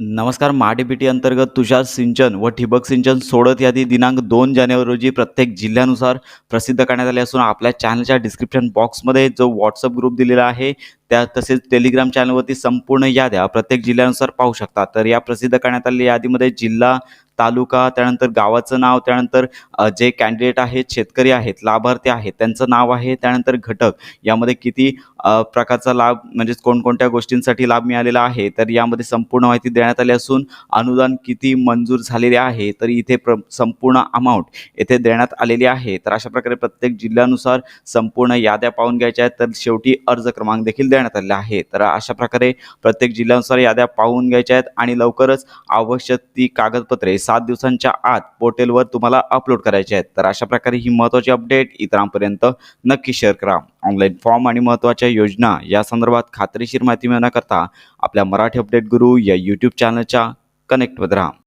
नमस्कार माडीपीटी अंतर्गत तुषार सिंचन व ठिबक सिंचन सोडत यादी दिनांक दोन जानेवारी रोजी प्रत्येक जिल्ह्यानुसार प्रसिद्ध करण्यात आले असून आपल्या चॅनलच्या डिस्क्रिप्शन बॉक्समध्ये जो व्हॉट्सअप ग्रुप दिलेला आहे त्या तसेच टेलिग्राम चॅनलवरती संपूर्ण याद्या प्रत्येक जिल्ह्यानुसार पाहू शकता. तर या प्रसिद्ध करण्यात आलेल्या यादीमध्ये जिल्हा तालुका त्यानंतर गावाचं नाव त्यानंतर जे कॅन्डिडेट आहेत शेतकरी आहेत लाभार्थी आहेत त्यांचं नाव आहे त्यानंतर घटक. यामध्ये किती प्रकारचा लाभ म्हणजेच कोणकोणत्या गोष्टींसाठी लाभ मिळालेला आहे तर यामध्ये संपूर्ण माहिती देण्यात आली असून अनुदान किती मंजूर झालेले आहे तर इथे प्र संपूर्ण अमाऊंट येथे देण्यात आलेली आहे. तर अशा प्रकारे प्रत्येक जिल्ह्यानुसार संपूर्ण याद्या पाहून घ्यायच्या आहेत तर शेवटी अर्ज क्रमांक देखील देण्यात आलेला आहे. तर अशा प्रकारे प्रत्येक जिल्ह्यानुसार याद्या पाहून घ्यायच्या आहेत आणि लवकरच आवश्यक ती कागदपत्रे सात दिवसांच्या आत पोर्टलवर तुम्हाला अपलोड करायचे आहेत. तर अशा प्रकारे ही महत्त्वाची अपडेट इतरांपर्यंत नक्की शेअर करा. ऑनलाईन फॉर्म आणि महत्त्वाच्या योजना या संदर्भात खात्रीशीर माहिती मिळवण्याकरता आपल्या मराठी अपडेट गुरु या यूट्यूब चॅनलच्या कनेक्टमध्ये राहा.